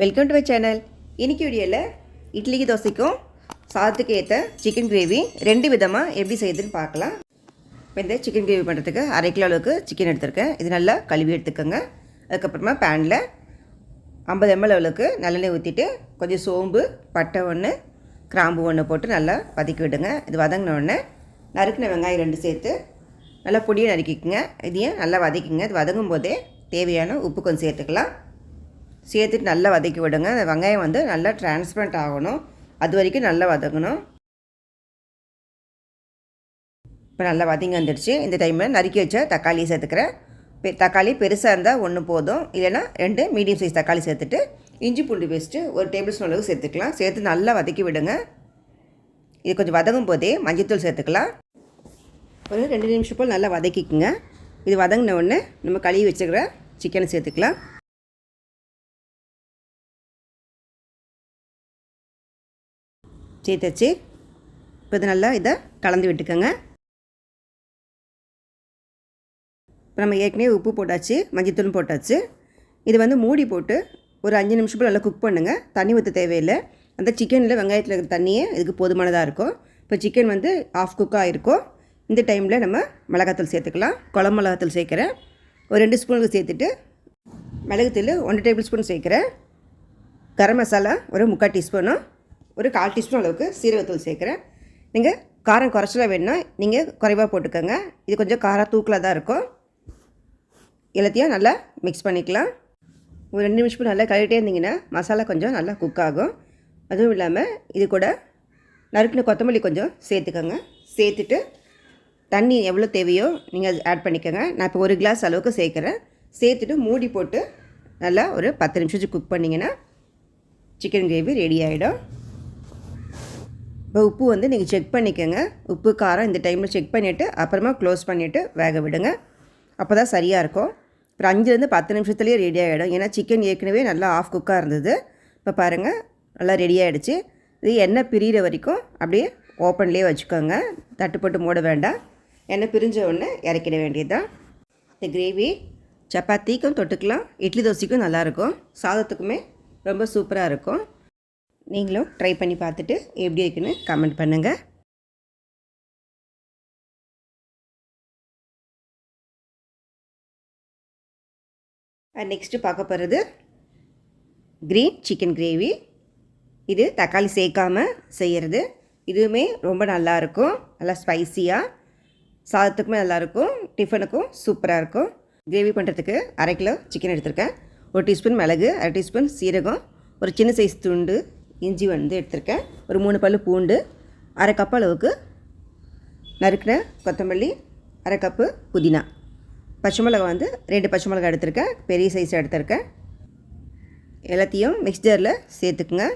Welcome to my channel இன்றைக்கி வீடியோவில் இட்லிக்கு தோசைக்கும் சாதத்துக்கு ஏற்ற சிக்கன் கிரேவி ரெண்டு விதமாக எப்படி செய்யுதுன்னு பார்க்கலாம். இப்போ இந்த சிக்கன் கிரேவி பண்ணுறதுக்கு அரை கிலோ அளவுக்கு சிக்கன் எடுத்திருக்கேன். இது நல்லா கழுவி எடுத்துக்கோங்க. அதுக்கப்புறமா பேனில் ஐம்பது எம்எல் அளவுக்கு நல்லெண்ணெய் ஊற்றிட்டு கொஞ்சம் சோம்பு பட்டை ஒன்று கிராம்பு ஒன்று போட்டு நல்லா வதக்கி விடுங்க. இது வதங்கினோடனே நறுக்கின வெங்காயம் ரெண்டு சேர்த்து நல்லா பொடியை நறுக்கிக்குங்க. இதையும் நல்லா வதக்கிங்க இது வதங்கும் போதே தேவையான உப்பு கொஞ்சம் சேர்த்துக்கலாம். சேர்த்துட்டு நல்லா வதக்கி விடுங்க. அந்த வெங்காயம் வந்து நல்லா டிரான்ஸ்பரண்ட் ஆகணும். அது வரைக்கும் நல்லா வதங்கணும். இப்போ நல்லா வதங்கி வந்துடுச்சு. இந்த டைமில் நறுக்கி வச்ச தக்காளி சேர்த்துக்கிறேன். தக்காளி பெருசாக இருந்தால் ஒன்று போதும். இல்லைன்னா ரெண்டு மீடியம் சைஸ் தக்காளி சேர்த்துட்டு இஞ்சி பூண்டு பேஸ்ட்டு ஒரு டேபிள் ஸ்பூன் அளவு சேர்த்துக்கலாம். சேர்த்து நல்லா வதக்கி விடுங்க. இது கொஞ்சம் வதங்கும் போதே மஞ்சத்தூள் சேர்த்துக்கலாம். ஒரு ரெண்டு நிமிஷம் போல் நல்லா வதக்கிக்குங்க. இது வதங்கின உடனே நம்ம கழுவி வச்சுக்கிற சிக்கனை சேர்த்துக்கலாம். சேர்த்தாச்சு இப்போ இது நல்லா இதை கலந்து விட்டுக்கோங்க. இப்போ நம்ம ஏற்கனவே உப்பு போட்டாச்சு மஞ்சத்தூளும் போட்டாச்சு. இது வந்து மூடி போட்டு ஒரு அஞ்சு நிமிஷம் போல் நல்லா குக் பண்ணுங்கள் தண்ணி ஊற்ற தேவையில்லை. அந்த சிக்கனில் வெங்காயத்தில் இருக்கிற தண்ணியே இதுக்கு போதுமானதாக இருக்கும். இப்போ சிக்கன் வந்து ஆஃப் குக்காக இருக்கும் இந்த டைமில் நம்ம மிளகாத்தூள் சேர்த்துக்கலாம். குழம்பு மிளகாத்தூள் சேர்க்குறேன். ஒரு ரெண்டு ஸ்பூனுக்கு சேர்த்துட்டு மிளகுத்தூள் ஒன்று டேபிள் ஸ்பூன் சேர்க்குறேன். கரம் மசாலா ஒரு முக்கால் டீஸ்பூனும் ஒரு கால் டீஸ்பூன் அளவுக்கு சீரகத்தூள் சேர்க்குறேன். நீங்கள் காரம் குறைச்சல வேணும்னா நீங்கள் குறைவாக போட்டுக்கோங்க. இது கொஞ்சம் காரம் தூக்கில் தான் இருக்கும். எல்லாத்தையும் நல்லா மிக்ஸ் பண்ணிக்கலாம். ஒரு ரெண்டு நிமிஷம் நல்லா கழுவிட்டே இருந்தீங்கன்னா மசாலா கொஞ்சம் நல்லா குக் ஆகும். அதுவும் இல்லாமல் இது கூட நறுக்கின கொத்தமல்லி கொஞ்சம் சேர்த்துக்கோங்க. சேர்த்துட்டு தண்ணி எவ்வளோ தேவையோ நீங்கள் ஆட் பண்ணிக்கோங்க. நான் இப்போ ஒரு கிளாஸ் அளவுக்கு சேர்க்குறேன். சேர்த்துட்டு மூடி போட்டு நல்லா ஒரு பத்து நிமிஷத்துக்கு குக் பண்ணிங்கன்னா சிக்கன் கிரேவி ரெடி ஆகிடும் இப்போ உப்பு வந்து நீங்கள் செக் பண்ணிக்கோங்க. உப்பு காரம் இந்த டைமில் செக் பண்ணிவிட்டு அப்புறமா க்ளோஸ் பண்ணிவிட்டு வேக விடுங்க. அப்போ தான் சரியாக இருக்கும். அப்புறம் அஞ்சுலேருந்து பத்து நிமிஷத்துலேயே ரெடி ஆகிடும் ஏன்னா சிக்கன் ஏற்கனவே நல்லா ஆஃப் குக்காக இருந்தது. இப்போ பாருங்கள் நல்லா ரெடி ஆகிடுச்சு இது எண்ணெய் பிரிகிற வரைக்கும் அப்படியே ஓப்பன்லேயே வச்சுக்கோங்க. தட்டுப்பட்டு மூட வேண்டாம். எண்ணெய் பிரிஞ்ச உடனே இறக்கிட வேண்டியதுதான். இந்த கிரேவி சப்பாத்திக்கும் தொட்டுக்கலாம். இட்லி தோசைக்கும் நல்லாயிருக்கும் சாதத்துக்குமே ரொம்ப சூப்பராக இருக்கும். நீங்களும் ட்ரை பண்ணி பார்த்துட்டு எப்படி இருக்குன்னு கமெண்ட் பண்ணுங்கள் நெக்ஸ்ட்டு பார்க்க போகிறது க்ரீன் சிக்கன் கிரேவி இது தக்காளி சேர்க்காம செய்கிறது இதுவுமே ரொம்ப நல்லாயிருக்கும் நல்லா ஸ்பைசியாக சாதத்துக்குமே நல்லாயிருக்கும் டிஃபனுக்கும் சூப்பராக இருக்கும். கிரேவி பண்ணுறதுக்கு அரை கிலோ சிக்கன் எடுத்திருக்கேன். ஒரு டீஸ்பூன் மிளகு அரை டீஸ்பூன் சீரகம் ஒரு சின்ன சைஸ் துண்டு இஞ்சி வந்து எடுத்திருக்கேன். ஒரு மூணு பல் பூண்டு அரை கப் அளவுக்கு நறுக்கிற கொத்தமல்லி அரை கப்பு புதினா. பச்சை மிளகா வந்து ரெண்டு பச்சை மிளகா எடுத்திருக்கேன். பெரிய சைஸ் எடுத்திருக்கேன். எல்லாத்தையும் மிக்சரில் சேர்த்துக்குங்க.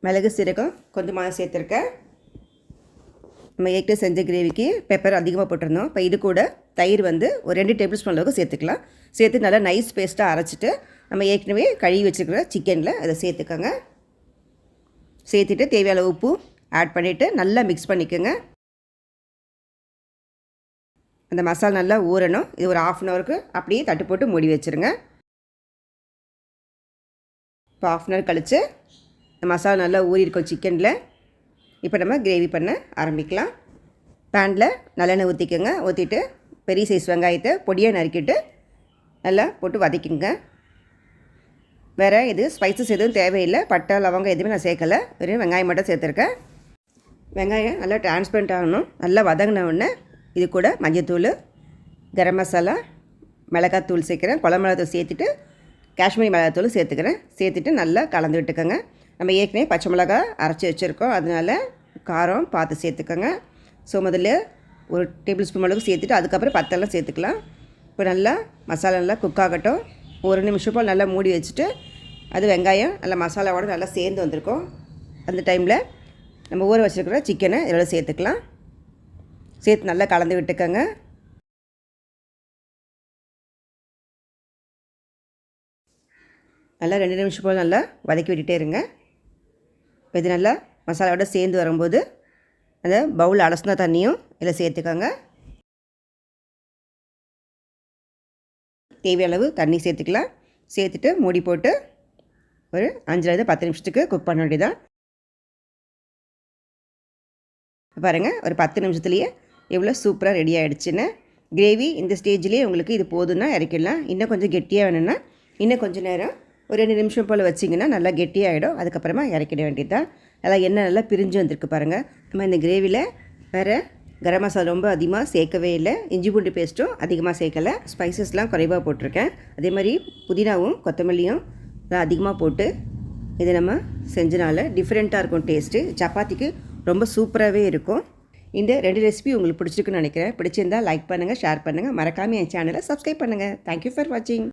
மிளகு சீரகம் கொஞ்சமாக சேர்த்துருக்கேன். நம்ம ஏற்கனவே செஞ்ச கிரேவிக்கு பெப்பர் அதிகமாக போட்டிருந்தோம். இப்போ இது கூட தயிர் வந்து ஒரு ரெண்டு டேபிள் ஸ்பூன் அளவுக்கு சேர்த்துக்கலாம். சேர்த்து நல்லா நைஸ் பேஸ்ட்டாக அரைச்சிட்டு நம்ம ஏற்கனவே கழுவி வச்சுருக்கிற சிக்கனில் அதை சேர்த்துக்கோங்க. சேர்த்துட்டு தேவையான உப்பு ஆட் பண்ணிவிட்டு நல்லா மிக்ஸ் பண்ணிக்கோங்க. அந்த மசாலா நல்லா ஊறணும். இது ஒரு ஆஃப் அன் ஹவருக்கு அப்படியே தட்டு போட்டு மூடி வச்சுருங்க. இப்போ ஆஃப் அன் ஹவர் கழித்து இந்த மசாலா நல்லா ஊறியிருக்கோம் சிக்கனில். இப்போ நம்ம கிரேவி பண்ண ஆரம்பிக்கலாம். பேனில் நல்லெண்ணெய் ஊற்றிக்கோங்க ஊற்றிட்டு பெரிய சைஸ் வெங்காயத்தை பொடியாக நறுக்கிட்டு நல்லா போட்டு வதக்கிங்க வேறு இது ஸ்பைசஸ் எதுவும் தேவையில்லை. பட்டை லவங்கம் எதுவுமே நான் சேர்க்கலை. வெறும் வெங்காயம் மட்டும் சேர்த்துருக்கேன். வெங்காயம் நல்லா டிரான்ஸ்பரண்ட் ஆகணும். நல்லா வதங்கின உடனே இது கூட மஞ்சத்தூள் கரம் மசாலா மிளகாத்தூள் சேர்க்குறேன். குழம்பு மிளகாத்தூள் சேர்த்துட்டு காஷ்மீரி மிளகாத்தூள் சேர்த்துக்கிறேன். சேர்த்துட்டு நல்லா கலந்து விட்டுக்கோங்க. நம்ம ஏற்கனவே பச்சை மிளகா அரைச்சி வச்சுருக்கோம். அதனால் காரம் பார்த்து சேர்த்துக்கோங்க. ஸோ முதல்ல ஒரு டேபிள் ஸ்பூன் அளவுக்கு சேர்த்துட்டு அதுக்கப்புறம் பத்தெல்லாம் சேர்த்துக்கலாம். இப்போ நல்லா மசாலா நல்லா குக் ஆகட்டும். ஒரு நிமிஷம் போல் நல்லா மூடி வச்சுட்டு அது வெங்காயம் நல்லா மசாலாவோட நல்லா சேர்ந்து வந்திருக்கும். அந்த டைமில் நம்ம ஊற வச்சுருக்கிற சிக்கனை இதோட சேர்த்துக்கலாம். சேர்த்து நல்லா கலந்து விட்டுக்கோங்க. நல்லா ரெண்டு நிமிஷம் போல் நல்லா வதக்கி விட்டுட்டே இருங்க. இது நல்லா மசாலாவோட சேர்ந்து வரும்போது அந்த பவுல் அலசின தண்ணியும் இதில் சேர்த்துக்கோங்க. தேவையளவு தண்ணி சேர்த்துக்கலாம். சேர்த்துட்டு மூடி போட்டு ஒரு அஞ்சுலேருந்து பத்து நிமிஷத்துக்கு குக் பண்ண வேண்டியதான் பாருங்கள் ஒரு பத்து நிமிஷத்துலேயே எவ்வளோ சூப்பராக ரெடி ஆகிடுச்சுன்னு கிரேவி இந்த ஸ்டேஜ்லேயே உங்களுக்கு இது போதும்னா இறக்கிடலாம். இன்னும் கொஞ்சம் கெட்டியாக வேணும்னா இன்னும் கொஞ்சம் நேரம் ஒரு ரெண்டு நிமிஷம் போல் வச்சிங்கன்னா நல்லா கெட்டியாகிடும் அதுக்கப்புறமா இறக்கிட வேண்டியது தான் நல்லா எண்ணெய் நல்லா பிரிஞ்சு வந்திருக்கு பாருங்கள் நம்ம இந்த கிரேவியில் வேறு கரம் மசாலா ரொம்ப அதிகமாக சேர்க்கவே இல்லை. இஞ்சி பூண்டு பேஸ்ட்டும் அதிகமாக சேர்க்கலை. ஸ்பைசஸ்லாம் குறைவாக போட்டிருக்கேன். அதே மாதிரி புதினாவும் கொத்தமல்லியும் அதிகமாக போட்டு இதை நம்ம செஞ்சனால டிஃப்ரெண்ட்டாக இருக்கும் டேஸ்ட்டு சப்பாத்திக்கு ரொம்ப சூப்பராகவே இருக்கும். இந்த ரெண்டு ரெசிபி உங்களுக்கு பிடிச்சிருக்குன்னு நினைக்கிறேன். பிடிச்சிருந்தா லைக் பண்ணுங்கள் ஷேர் பண்ணுங்கள் மறக்காமல் என் சேனலை சப்ஸ்கிரைப் பண்ணுங்கள் தேங்க்யூ ஃபார் வாட்சிங்